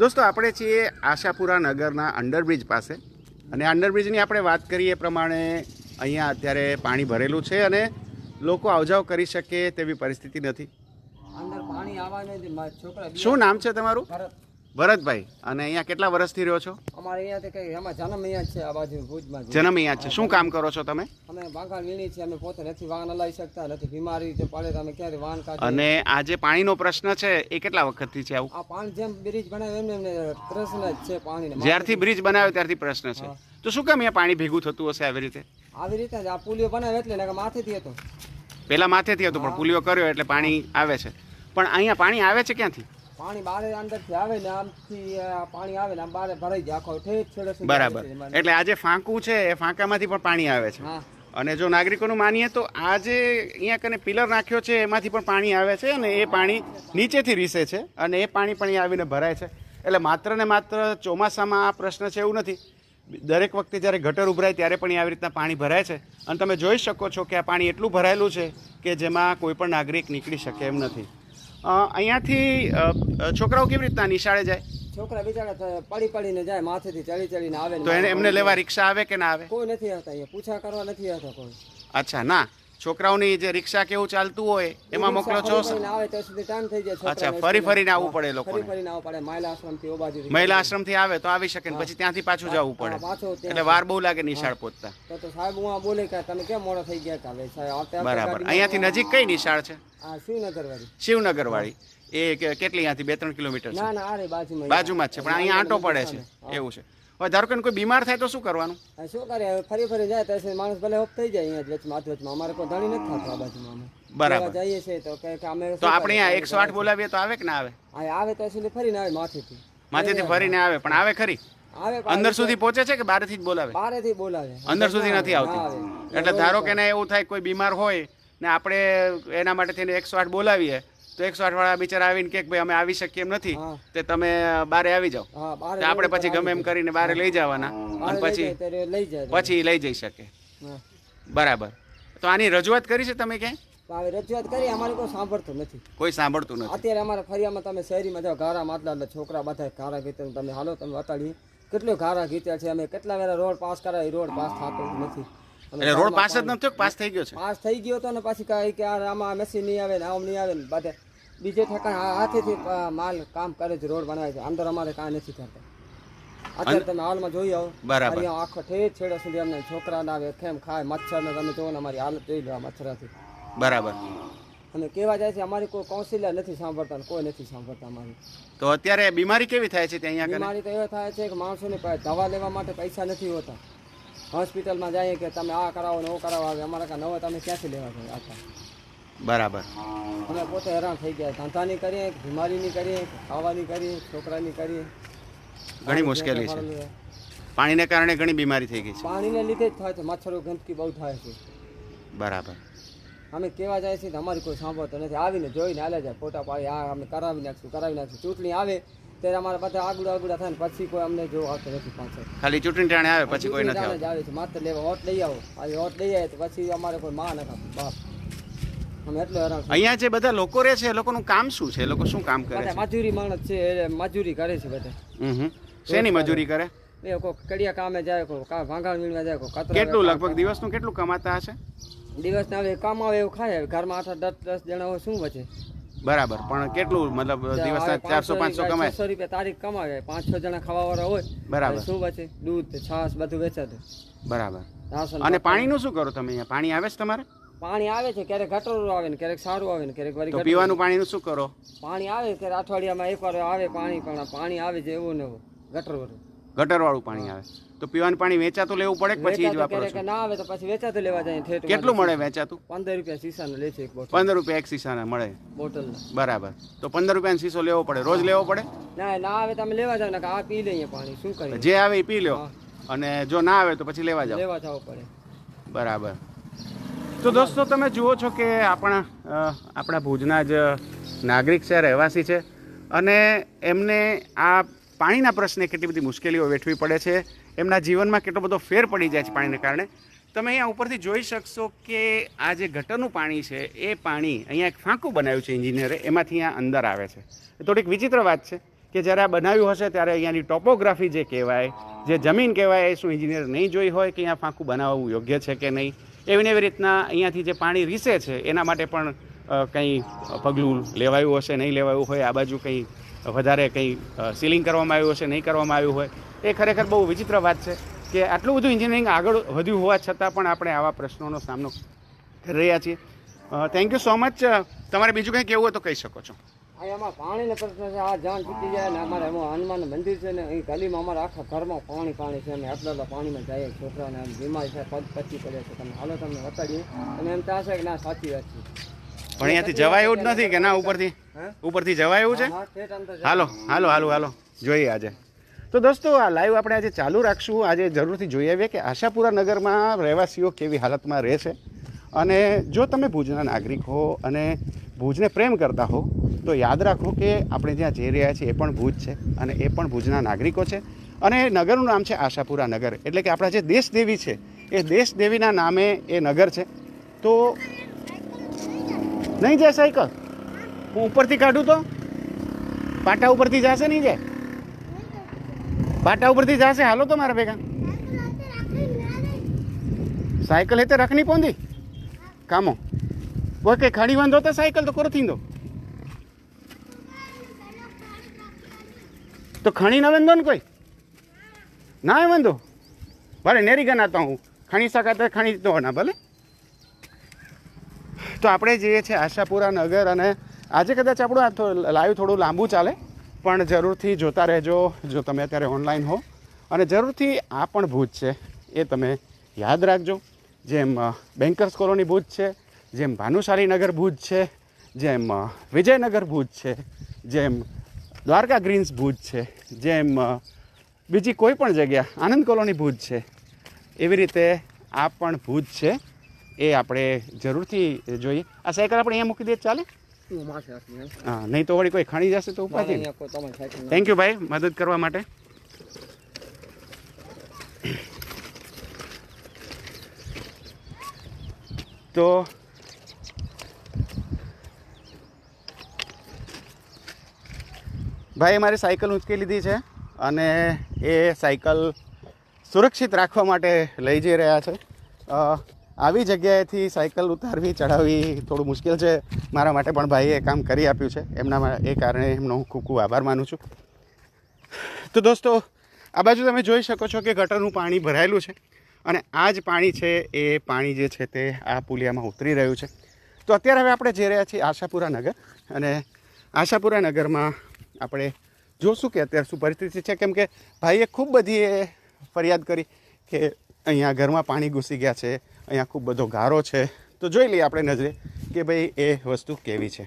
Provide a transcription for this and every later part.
દોસ્તો આપણે છીએ આશાપુરા નગરના અંડરબ્રિજ પાસે. અને અંડરબ્રિજની આપણે વાત કરીએ એ પ્રમાણે અહીંયા અત્યારે પાણી ભરેલું છે અને લોકો આવજાવ કરી શકે તેવી પરિસ્થિતિ નથી. શું નામ છે તમારું? ભરતભાઈ અને અહીંયા કેટલા વર્ષથી રહ્યો છો? અમારે અહીંયાથી કઈ એમાં જન્મ અહીંયા છે આ બાજુ ભુજમાં જન્મ અહીંયા છે. શું કામ કરો છો તમે? અમે વાંકાણ વીણી છીએ અમે પોતે નથી વાહન લઈ શકતા નથી બીમારી છે પડે તો અમે ક્યાંથી વાહન કાઢીએ? અને આ જે પાણીનો પ્રશ્ન છે એ કેટલા વખતથી છે આવું? આ પાણી જેમ બ્રિજ બનાવે એમ એમને પ્રશ્ન જ છે પાણી જ્યારથી બ્રિજ બનાવ્યો ત્યારથી પ્રશ્ન છે. તો શું કામ અહીંયા પાણી ભેગું થતું હશે આવી રીતે? આવી રીતે જ આ પુલિયો બનાવે એટલે માથેથી હતો. પેલા માથેથી હતું પણ પુલિયો કર્યો એટલે પાણી આવે છે. પણ અહીંયા પાણી આવે છે ક્યાંથી? પાણી બારે અંદરથી આવે ને આમથી આ પાણી આવે ને આમ બારે ભરાઈ જાય. આખો ઠેઠ છેડે બરાબર. એટલે આજે ફાંકું છે એ ફાંકામાંથી પણ પાણી આવે છે. અને જો નાગરિકોનું માનીએ તો આ જે અહીંયા કને પિલર નાખ્યો છે એમાંથી પણ પાણી આવે છે અને એ પાણી નીચેથી રીસે છે અને એ પાણી પણ આવીને ભરાય છે. એટલે માત્ર ને માત્ર ચોમાસામાં આ પ્રશ્ન છે એવું નથી. દરેક વખતે જ્યારે ગટર ઉભરાય ત્યારે પણ આવી રીતના પાણી ભરાય છે. અને તમે જોઈ શકો છો કે આ પાણી એટલું ભરાયેલું છે કે જેમાં કોઈ પણ નાગરિક નીકળી શકે એમ નથી. અહીંયાથી છોકરાઓ કેવી રીતના નિશાળે જાય? છોકરા બિચારા પડી પડીને જાય માથેથી ચડી ચડીને આવે તો એને એમને લેવા રિક્ષા આવે કે ના આવે? કોઈ નથી આવતા અહીંયા. પૂછા કરવા નથી આવતા કોઈ. અચ્છા ના. છોકરાઓની જે રિક્ષા કેવું ચાલતું હોય એમાં મોકલો છો? અચ્છા ફરી ફરીને આવવું પડે લોકો મહિલા આશ્રમ આશ્રમથી આવે તો આવી શકે પછી ત્યાંથી પાછું જવું પડે. એટલે વાર બહુ લાગે નિશાળ પહોંચતા તો તો સાહેબ હું આ બોલે કે તમે કેમ મોડો થઈ ગયા કાલે સાહેબ આ ત્યાં બરાબર. અહીંયાથી નજીક કઈ નિશાળ છે? આ શિવનગર વાળી શિવનગર વાળી એ કેટલી અહીંયાથી? બે ત્રણ કિલોમીટર ના ના બાજુમાં બાજુમાં જ છે પણ અહીંયા આંટો પડે છે. એવું છે. હવે ધારો કે કોઈ બીમાર થાય તો શું કરવાનું? શું કરે? ફરી ફરી જાય તો માણસ ભલે હોપ થઈ જાય અહીંયા વચમાં હાથ વચમાં. અમારે કોઈ ધણી નથી થતું આ બાજુમાં બરાબર. જઈએ છીએ તો કે અમે તો આપણે એકસો આઠ બોલાવીએ તો આવે કે ના આવે? આવે તો શું ફરીને આવે માથેથી. માથેથી ફરીને આવે પણ આવે ખરી? આવે અંદર સુધી પહોંચે છે કે બહારથી જ બોલાવે? બારેથી બોલાવે. અંદર સુધી નથી આવતી. આવે. એટલે ધારો કે એને એવું થાય કોઈ બીમાર હોય ને આપણે એના માટે થઈને એકસો આઠ બોલાવીએ તો એકસો આઠ વાળા બિચારા આવીને કે ભાઈ અમે આવી શકીએ એમ નથી. તે તમે બારે આવી જાઓ. આપણે પછી ગમે એમ કરીને બારે લઈ જવાના. અને પછી પછી લઈ જઈ શકે. બરાબર. તો આની રજૂઆત કરી છે તમે ક્યાંય? રજૂઆત કરી અમારે કોઈ સાંભળતું નથી. કોઈ સાંભળતું નથી. અત્યારે અમારા ફરિયામાં તમે શહેરીમાં જાઓ ગારા માટલા એટલે છોકરા બધા ગારા ગીતે તમે હાલો તમે વતાડીએ. કેટલો ગારા ગીતે છે અમે કેટલા વેળા રોડ પાસ કરાય રોડ પાસ થતો નથી. એટલે રોડ પાસ જ નથી પાસ થઈ ગયો છે. પાસ થઈ ગયો હતો ને પછી કહે કે આમાં મેસી નહીં આવે ને આમ નહીં આવે ને બધે. બીજે ઠેકાણ હાથેથી માલ કામ કરે છે રોડ બનાવે છે. અંદર અમારે કાંઈ નથી કરતા અત્યારે તમે હાલમાં જોઈ આવો. બરાબર. આખો ઠેર છેડો સુધી અમને છોકરા ના આવે ખેમ ખાય મચ્છર ને તમે જોવો ને અમારી હાલત જોઈ લો મચ્છરાથી. બરાબર. અને કેવા જાય છે અમારી કોઈ કાઉન્સિલર નથી સાંભળતા કોઈ નથી સાંભળતા અમારી. તો અત્યારે બીમારી કેવી થાય છે ત્યાં અહીંયા બીમારી તો એ થાય છે કે માણસોને દવા લેવા માટે પૈસા નથી હોતા. હોસ્પિટલમાં જઈએ કે તમે આ કરાવો ને ઓ કરાવો આવે અમારા નવા તમે ક્યાંથી લેવા આખા બરાબર. અમે પોતે હેરાન થઈ ગયા. ધંધાની કરીએ બીમારીની કરીએ ખાવાની કરીએ છોકરાની કરીએ. ઘણી મુશ્કેલી છે. પાણીને કારણે ઘણી બીમારી થઈ ગઈ છે. પાણીને લીધે જ થાય છે. મચ્છરો ગંદકી બહુ થાય છે. બરાબર. અમે કેવા જાય છે અમારી કોઈ સાંભળતો નથી. આવીને જોઈને હાલે જાય. ફોટા પાડી આ અમે કરાવી નાખશું કરાવી નાખશું. ચૂંટણી આવે ત્યારે અમારા બધા આગળ આગળ થાય ને પછી કોઈ અમને જો આવતો નથી પાછળ ખાલી ચૂંટણી ટાણે આવે પછી કોઈ નથી આવે છે. માત્ર લેવા હોટ લઈ આવો. આવી હોટ લઈ આવે તો પછી અમારે કોઈ માં નથી બાપ અમે એટલો હેરાન છીએ. અહીંયા જે બધા લોકો રહે છે એ લોકોનું કામ શું છે? એ લોકો શું કામ કરે છે? મજૂરી માણસ છે એ મજૂરી કરે છે બધા. શેની મજૂરી કરે? એ કોઈ કડિયા કામે જાય કોઈ કા ભાંગણ વીણવા જાય કોઈ કતરા કેટલું લગભગ દિવસનું કેટલું કમાતા હશે? દિવસના આવે કામ આવે એવું ખાય ઘરમાં આઠ આઠ દસ દસ જણા હોય શું બચે બરાબર પણ કેટલું મતલબ દિવસના ચારસો પાંચસો કમાય? સો રૂપિયા તારીખ કમાવે પાંચ છ જણા ખાવા વાળા હોય બરાબર. શું બચે દૂધ છાશ બધું વેચાતું બરાબર. અને પાણીનું શું કરો તમે અહીંયા? પાણી આવે છે તમારે? પાણી આવે છે ક્યારેક ગટરો આવે ને ક્યારેક સારું આવે ને ક્યારેક વળી પીવાનું પાણીનું શું કરો? પાણી આવે ત્યારે અઠવાડિયામાં એકવાર આવે પાણી પણ પાણી આવે છે એવું ને એવું ગટર વાળું. ગટરવાળું પાણી આવે. તો પીવાનું પાણી વેચાતું લેવું પડે કે પછી જ વાપરો છો? ના આવે તો પછી વેચાતું લેવા જાય ઠેઠ કેટલું મળે વેચાતું? પંદર રૂપિયા સીસાનો લે છે એક બોટલ. પંદર રૂપિયા એક સીસાના મળે. બોટલ બરાબર. તો પંદર રૂપિયાનો સીસો લેવો પડે. રોજ લેવો પડે? ના ના આવે તમે લેવા જાવ ને કે આ પી લઈએ પાણી. શું કરીએ? જે આવે એ પી લો અને જો ના આવે તો પછી લેવા જાવ લેવા જવું પડે. બરાબર. તો દોસ્તો, તમે જુઓ છો કે આપણા આપણા ભુજના જ નાગરિક છે, રહેવાસી છે અને એમને આ પાણીના પ્રશ્ને કેટલી બધી મુશ્કેલીઓ વેઠવી પડે છે. એમના જીવનમાં કેટલો બધો ફેર પડી જાય છે પાણીને કારણે. તમે અહીંયા ઉપરથી જોઈ શકશો કે આ જે ગટરનું પાણી છે, એ પાણી અહીંયા એક ફાંકું બનાવ્યું છે ઇન્જિનિયરે એમાંથી અહીંયા અંદર આવે છે. એ થોડીક વિચિત્ર વાત છે કે જ્યારે આ બનાવ્યું હશે ત્યારે અહીંયાની ટોપોગ્રાફી જે કહેવાય, જે જમીન કહેવાય, એ શું ઇન્જિનિયર નહીં જોઈ હોય કે અહીંયા ફાંકું બનાવવું યોગ્ય છે કે નહીં? એવી ને એવી રીતના અહીંયાથી જે પાણી રીસે છે, એના માટે પણ કંઈ પગલું લેવાયું હશે, નહીં લેવાયું હોય, આ બાજુ કંઈ વધારે કંઈ સીલિંગ કરવામાં આવ્યું હશે, નહીં કરવામાં આવ્યું હોય, એ ખરેખર બહુ વિચિત્ર વાત છે કે આટલું બધું એન્જિનિયરિંગ આગળ વધ્યું હોવા છતાં પણ આપણે આવા પ્રશ્નોનો સામનો કરી રહ્યા છીએ. થેન્ક યુ સો મચ તમારે બીજું કંઈ કહેવું હોય તો કહી શકો છો. અહીંયામાં પાણીનો પ્રશ્ન છે આ જાન તૂટી જાય ને અમારે એમાં હનુમાન મંદિર છે ને અહીં ગલીમાં અમારા આખા ઘરમાં પાણી પાણી છે. અમે આટલા આટલા પાણીમાં જઈએ છોકરાને આમ બીમાર છે પગ પચી પડે છે. તમે હાલો તમને બતાડીએ. અને એમ ચાહશે કે ના સાચી વાત છે. પણ અહીંયાથી જવાય એવું જ નથી કે ના ઉપરથી? ઉપરથી જવાય એવું છે. હાલો હાલો હાલો હાલો. જોઈએ આજે. તો દોસ્તો આ લાઈવ આપણે આજે ચાલુ રાખશું. આજે જરૂરથી જોઈ આવીએ કે આશાપુરા નગરમાં રહેવાસીઓ કેવી હાલતમાં રહે છે. અને જો તમે ભુજના નાગરિક હો અને ભુજને પ્રેમ કરતા હો તો યાદ રાખો કે આપણે જ્યાં જઈ રહ્યા છીએ એ પણ ભુજ છે અને એ પણ ભુજના નાગરિકો છે. અને નગરનું નામ છે આશાપુરા નગર. એટલે કે આપણા જે દેશદેવી છે, એ દેશદેવીના નામે એ નગર છે. તો નહીં જાય સાયકલ? હું ઉપરથી કાઢું તો? પાટા ઉપરથી જશે નહીં જાય? પાટા ઉપરથી જશે? હાલો તો મારા ભેગા. સાયકલ હેતે રખની પોંદી કામો. કોઈ કંઈ ખડી વાંધો તો સાયકલ તો કોરો થીંદો. તો ખણી ના વાંધો ને કોઈ? ના વાંધો. ભલે નેરી ગા નાતા હું. ખણી શકાતા ખણી તો ના, ભલે. તો આપણે જઈએ છીએ આશાપુરા નગર અને આજે કદાચ આપણું આ લાઈવ થોડું લાંબુ ચાલે, પણ જરૂરથી જોતા રહેજો જો તમે અત્યારે ઓનલાઈન હો. અને જરૂરથી આ પણ ભૂજ છે, એ તમે યાદ રાખજો. જેમ બેન્કર્સ કોલોની ભૂજ છે, જેમ ભાનુશાલી નગર ભૂજ છે, જેમ વિજયનગર ભૂજ છે, જેમ દ્વારકા ગ્રીન્સ ભૂજ છે જેમ બીજી કોઈ પણ જગ્યા આનંદ કોલોની ભૂજ છે એવી રીતે આ પણ ભૂજ છે એ આપણે જરૂરથી જોઈએ. આ સાયકલ આપણે અહીંયા મૂકી દઈએ ચાલે? હે? નહીં તો વળી કોઈ ખાણી જશે તો ઉપાધિ થેન્ક યુ ભાઈ મદદ કરવા માટે. તો ભાઈ મારી સાયકલ ઉંચકી લીધી છે અને એ સાયકલ સુરક્ષિત રાખવા માટે લઈ જઈ રહ્યા છે. આવી જગ્યાએથી સાયકલ ઉતારવી ચડાવવી થોડું મુશ્કેલ છે મારા માટે, પણ ભાઈએ કામ કરી આપ્યું છે. એમના એ કારણે એમનો હું ખૂબ ખૂબ આભાર માનું છું. તો દોસ્તો, આ બાજુ તમે જોઈ શકો છો કે ગટરનું પાણી ભરાયેલું છે અને આ જ પાણી છે, એ પાણી જે છે તે આ પુલિયામાં ઉતરી રહ્યું છે. તો અત્યારે હવે આપણે જઈ રહ્યા છીએ આશાપુરા નગર અને આશાપુરા નગરમાં આપણે જોશું કે અત્યારે શું પરિસ્થિતિ છે. કેમ કે ભાઈએ ખૂબ બધી એ ફરિયાદ કરી કે અહીંયા ઘરમાં પાણી ઘૂસી ગયા છે અહીંયા ખૂબ બધો ગારો છે. તો જોઈ લઈએ આપણે નજરે કે ભાઈ એ વસ્તુ કેવી છે.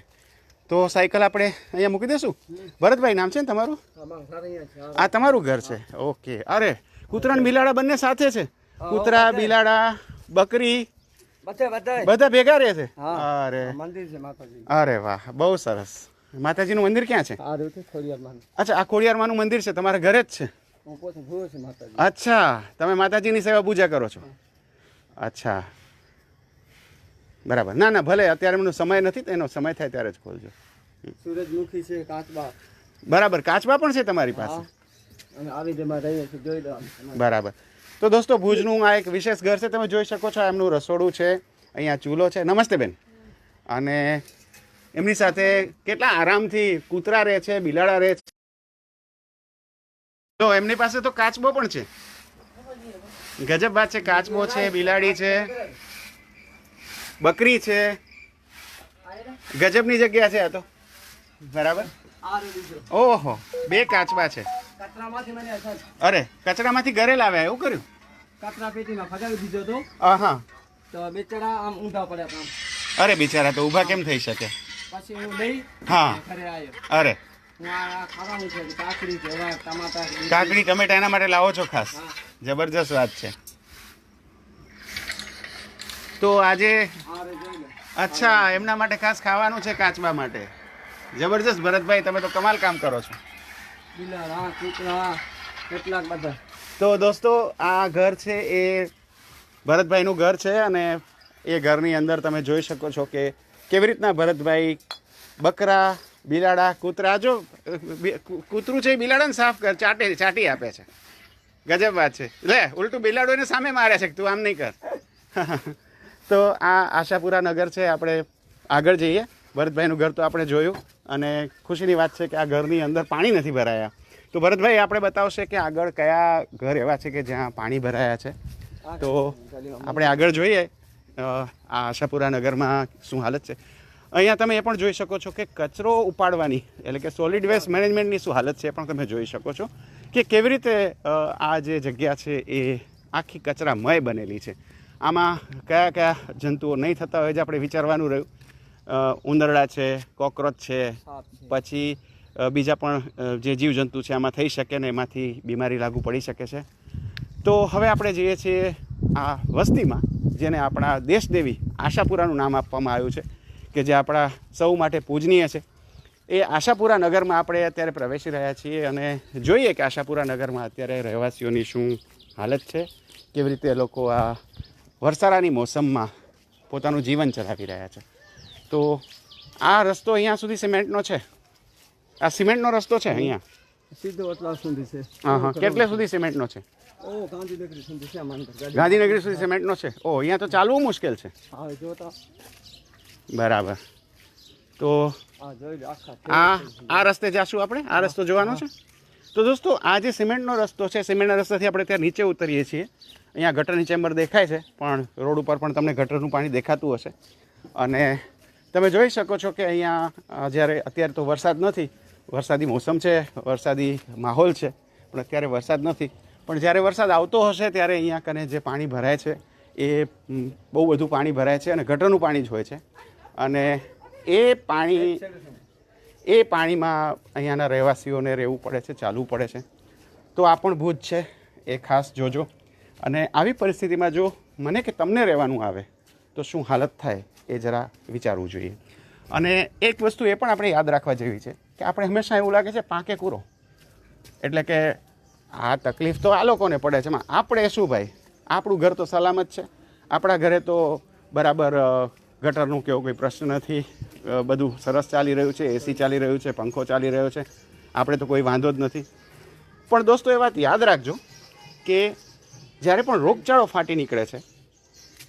તો સાયકલ આપણે અહીંયા મૂકી દઈશું ભરતભાઈ નામ છે ને તમારું. આ તમારું ઘર છે? ઓકે. અરે કૂતરા બિલાડા બંને સાથે છે. કૂતરા બિલાડા બકરી. બધે ભેગા રહે છે? અરે. અરે વાહ બહુ સરસ. માતાજીનું મંદિર ક્યાં છે? અચ્છા આ ખોડિયારમાંનું મંદિર છે તમારા ઘરે જ છે? અચ્છા તમે માતાજીની સેવા પૂજા કરો છો? અચ્છા. બરાબર. ના ના ભલે અત્યારે એમનો સમય નથી એનો સમય થાય ત્યારે જ ખોલજો. સૂરજમુખી છે કાચબા. બરાબર કાચબા પણ છે તમારી પાસે? બરાબર. તો દોસ્તો ભુજનું આ એક વિશેષ ઘર છે તમે જોઈ શકો છો એમનું રસોડું છે અહીંયા ચૂલો છે. નમસ્તે બેન. અને એમની સાથે કેટલા આરામથી કૂતરા રહે છે બિલાડા રહે છે? તો એમની પાસે તો કાચબો પણ છે. ગજબ વાત છે કાચબો છે બિલાડી છે બકરી છે. ગજબની જગ્યા છે આ તો. બરાબર? ઓહો બે કાચબા છે. અરે કચરામાંથી ઘરે લાવ્યા એવું કર્યું? કચરા પેટીમાં ફગાવી દીધો તો હા તો બેચારા આમ ઊંધા પડ્યા અરે બિચારા તો ઊભા કેમ થઈ શકે? પછી હું લઈ હા. ઘરે આવ્યો અરે. કાકડી ટમાટા એના માટે લાવો છો ખાસ. જબરજસ્ત વાત છે. તો આજે અચ્છા એમના માટે ખાસ ખાવાનું છે કાચબા માટે. જબરજસ્ત ભરતભાઈ તમે તો કમાલ કામ કરો છો. કેટલાક બધા. તો દોસ્તો આ ઘર છે એ ભરતભાઈનું ઘર છે અને એ ઘરની અંદર તમે જોઈ શકો છો કે કેવી રીતના ભરતભાઈ? બકરા બિલાડા કૂતરા જો કૂતરું છે એ બિલાડાને સાફ કર ચાટે ચાટી આપે છે. ગજબ વાત છે. લે ઉલટું બિલાડું એને સામે મારે છે તું આમ નહીં કર. તો આ આશાપુરા નગર છે આપણે આગળ જઈએ. ભરતભાઈનું ઘર તો આપણે જોયું અને ખુશીની વાત છે કે આ ઘરની અંદર પાણી નથી ભરાયા. તો ભરતભાઈ આપણે બતાવશે કે આગળ કયા ઘર એવા છે કે જ્યાં પાણી ભરાયા છે. તો આપણે આગળ જોઈએ. આ આશાપુરા નગરમાં શું હાલત છે? અહીંયા તમે એ પણ જોઈ શકો છો કે કચરો ઉપાડવાની એટલે કે સોલિડ વેસ્ટ મેનેજમેન્ટની શું હાલત છે એ પણ તમે જોઈ શકો છો કે કેવી રીતે આ જે જગ્યા છે એ આખી કચરામય બનેલી છે. આમાં કયા કયા જંતુઓ નહીં થતા હોય જે આપણે વિચારવાનું રહ્યું? ઉંદરડા છે કોક્રોચ છે પછી બીજા પણ જે જીવજંતુ છે આમાં થઈ શકે ને એમાંથી બીમારી લાગુ પડી શકે છે. તો હવે આપણે જઈએ છીએ આ વસ્તીમાં જેને આપણા દેશદેવી આશાપુરાનું નામ આપવામાં આવ્યું છે કે જે આપણા સૌ માટે પૂજનીય છે એ આશાપુરા નગરમાં આપણે અત્યારે પ્રવેશી રહ્યા છીએ અને જોઈએ કે આશાપુરા નગરમાં અત્યારે રહેવાસીઓની શું હાલત છે કેવી રીતે લોકો આ વરસારાની મોસમમાં પોતાનું જીવન ચલાવી રહ્યા છે. તો આ રસ્તો અહીંયા સુધી સિમેન્ટનો છે? આ સિમેન્ટનો રસ્તો છે અહીંયા? સીધો એટલા સુધી છે. હા હા. કેટલે સુધી સિમેન્ટનો છે? ગાંધીનગર સુધી સિમેન્ટનો છે. ઓ અહીંયા તો ચાલવું મુશ્કેલ છે. બરાબર. તો આ આ રસ્તે જશું આપણે? આ રસ્તો જોવાનો છે? તો દોસ્તો આ જે સિમેન્ટનો રસ્તો છે સિમેન્ટના રસ્તાથી આપણે ત્યાં નીચે ઉતરીએ છીએ. અહીંયા ગટરની ચેમ્બર દેખાય છે પણ રોડ ઉપર પણ તમને ગટરનું પાણી દેખાતું હશે. અને તમે જોઈ શકો છો કે અહીંયા જ્યારે અત્યારે તો વરસાદ નથી વરસાદી મોસમ છે વરસાદી માહોલ છે પણ અત્યારે વરસાદ નથી. પણ જ્યારે વરસાદ આવતો હશે ત્યારે અહીંયા કને જે પાણી ભરાય છે, એ બહુ બધું પાણી ભરાય છે અને ગટરનું પાણી જ હોય છે. અને એ પાણી, એ પાણીમાં અહીંયાના રહેવાસીઓને રહેવું પડે છે, ચાલવું પડે છે. તો આ પણ ભૂજ છે, એ ખાસ જોજો. અને આવી પરિસ્થિતિમાં જો મને કે તમને રહેવાનું આવે, તો શું હાલત થાય એ જરા વિચારવું જોઈએ. અને એક વસ્તુ એ પણ આપણે યાદ રાખવા જેવી છે કે આપણે હંમેશા એવું લાગે છે, પાકે કૂરો. એટલે કે આ તકલીફ તો આ લોકોને પડે છે. એમાં આપણે શું ભાઈ? આપણું ઘર તો સલામત છે. આપણા ઘરે તો બરાબર ગટરનું કેવો કોઈ પ્રશ્ન નથી. બધું સરસ ચાલી રહ્યું છે. એસી ચાલી રહ્યું છે. પંખો ચાલી રહ્યો છે. આપણે તો કોઈ વાંધો જ નથી. પણ દોસ્તો, એ વાત યાદ રાખજો કે જ્યારે પણ રોગચાળો ફાટી નીકળે છે,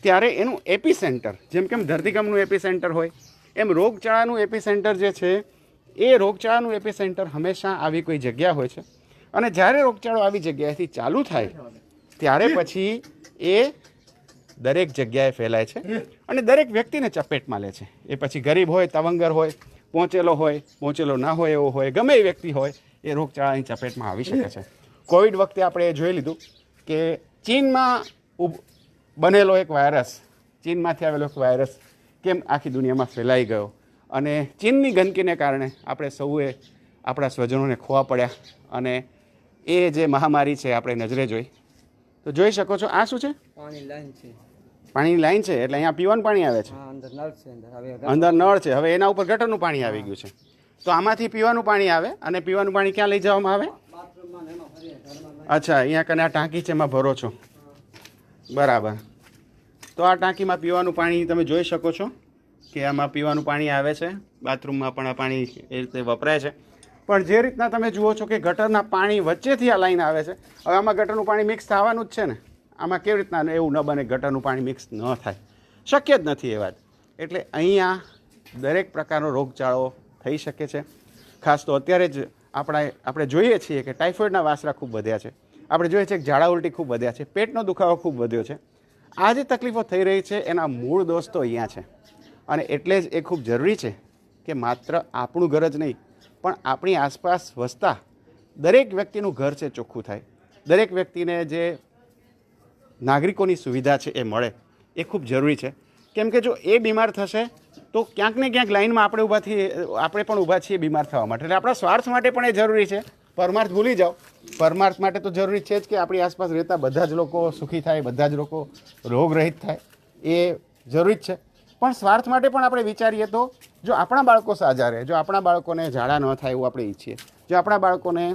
ત્યારે એનું એપી સેન્ટર જેમ કેમ ધરતીકંપનું એપી સેન્ટર હોય, એમ રોગચાળાનું એપી સેન્ટર જે છે, એ રોગચાળાનું એપી સેન્ટર હંમેશા આવી કોઈ જગ્યા હોય છે. અને જ્યારે રોગચાળો આવી જગ્યાએથી ચાલુ થાય ત્યારે પછી એ દરેક જગ્યાએ ફેલાય છે અને દરેક વ્યક્તિને ચપેટમાં લે છે. એ પછી ગરીબ હોય તવંગર હોય પહોંચેલો હોય પહોંચેલો ના હોય એવો હોય ગમે એ વ્યક્તિ હોય એ રોગચાળાની ચપેટમાં આવી શકે છે. કોવિડ વખતે આપણે એ જોઈ લીધું કે ચીનમાં બનેલો એક વાયરસ ચીનમાંથી આવેલો એક વાયરસ કેમ આખી દુનિયામાં ફેલાઈ ગયો? અને ચીનની ગંદકીને કારણે આપણે સૌએ આપણા સ્વજનોને ખોવા પડ્યા અને એ જે મહામારી છે આપણે નજરે જોઈ. તો જોઈ શકો છો આ શું છે? પાણી લાઈન છે. પાણીની લાઈન છે એટલે અહીંયા પીવાનું પાણી આવે છે. અંદર નળ છે અંદર. હવે નળ છે હવે એના ઉપર ગટરનું પાણી આવી ગયું છે. તો આમાંથી પીવાનું પાણી આવે અને પીવાનું પાણી ક્યાં લઈ જવામાં આવે? અચ્છા અહીંયા કને આ ટાંકી છે એમાં ભરો છો. બરાબર. તો આ ટાંકીમાં પીવાનું પાણી તમે જોઈ શકો છો કે આમાં પીવાનું પાણી આવે છે. બાથરૂમમાં પણ આ પાણી એ રીતે વપરાય છે. પણ જે રીતના તમે જુઓ છો કે ગટરના પાણી વચ્ચેથી આ લાઈન આવે છે, હવે આમાં ગટરનું પાણી મિક્સ થવાનું જ છે ને. આમાં કેવી રીતના એવું ન બને ગટરનું પાણી મિક્સ ન થાય. શક્ય જ નથી એ વાત. એટલે અહીંયા દરેક પ્રકારનો રોગચાળો થઈ શકે છે. ખાસ તો અત્યારે જ આપણા આપણે જોઈએ છીએ કે ટાઇફોઇડના વાસરા ખૂબ વધ્યા છે. આપણે જોઈએ છીએ કે ઝાડા ઉલટી ખૂબ વધ્યા છે. પેટનો દુખાવો ખૂબ વધ્યો છે. આ જે તકલીફો થઈ રહી છે એના મૂળ દોસ્તો અહીંયા છે. અને એટલે જ એ ખૂબ જરૂરી છે કે માત્ર આપણું ઘર જ નહીં પણ આપણી આસપાસ વસતા દરેક વ્યક્તિનું ઘર છે ચોખ્ખું થાય. દરેક વ્યક્તિને જે નાગરિકોની સુવિધા છે એ મળે, એ ખૂબ જરૂરી છે. કેમ કે જો એ બીમાર થશે, તો ક્યાંક ને ક્યાંક લાઈનમાં આપણે ઊભા છીએ, આપણે પણ ઊભા છીએ બીમાર થવા માટે. એટલે આપણા સ્વાર્થ માટે પણ એ જરૂરી છે. પરમાર્થ ભૂલી જાઓ. પરમાર્થ માટે તો જરૂરી છે જ કે આપણી આસપાસ રહેતા બધા જ લોકો સુખી થાય, બધા જ લોકો રોગરહિત થાય. એ જરૂરી જ છે. પણ સ્વાર્થ માટે પણ આપણે વિચારીએ તો જો આપણા બાળકો સાજા રહે, જો આપણા બાળકોને ઝાડા ન થાય એવું આપણે ઈચ્છીએ, જો આપણા બાળકોને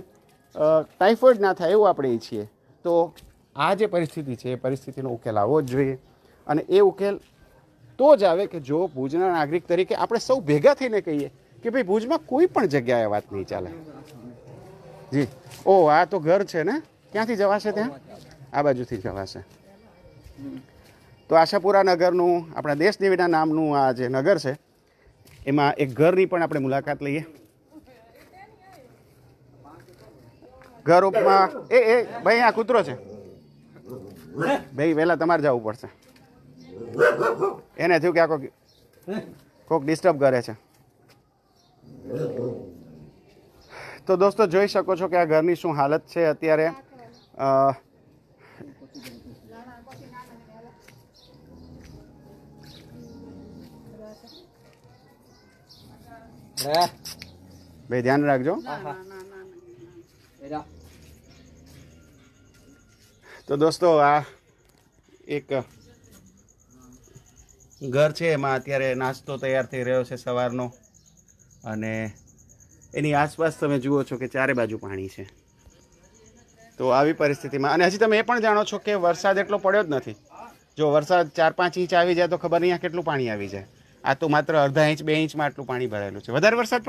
ટાઈફોઈડ ના થાય એવું આપણે ઈચ્છીએ, તો આ જે પરિસ્થિતિ છે એ પરિસ્થિતિનો ઉકેલ આવવો જ જોઈએ. અને એ ઉકેલ તો જ આવે કે જો ભુજના નાગરિક તરીકે આપણે સૌ ભેગા થઈને કહીએ કે ભાઈ ભુજમાં કોઈ પણ જગ્યાએ વાત નહીં ચાલે. જી. ઓ, આ તો ઘર છે ને? ક્યાંથી જવાશે ત્યાં? આ બાજુથી જવાશે. તો આશાપુરા નગરનું, આપણા દેશદેવીના નામનું આ જે નગર છે એમાં એક ઘરની પણ આપણે મુલાકાત લઈએ. ઘર ઉપમાં એ એ, ભાઈ, આ કૂતરો છે. ભાઈ, વહેલા તમારે જવું પડશે. એને થયું કે આ કોઈક કોઈક ડિસ્ટર્બ કરે છે. તો દોસ્તો, જોઈ શકો છો કે આ ઘરની શું હાલત છે અત્યારે. ભાઈ ધ્યાન રાખજો. તો દોસ્તો આ એક ઘર છે એમાં અત્યારે નાસ્તો તૈયાર થઈ રહ્યો છે સવારનો. અને એની આસપાસ તમે જુઓ છો કે ચારે બાજુ પાણી છે. તો આવી પરિસ્થિતિમાં અને હજી તમે એ પણ જાણો છો કે વરસાદ એટલો પડ્યો જ નથી. જો વરસાદ ચાર પાંચ ઇંચ આવી જાય તો ખબર નહીં આ કેટલું પાણી આવી જાય. આ તો માત્ર અડધા ઇંચ બે ઇંચમાં આટલું પાણી ભરાયેલું છે. વધારે વરસાદ પડે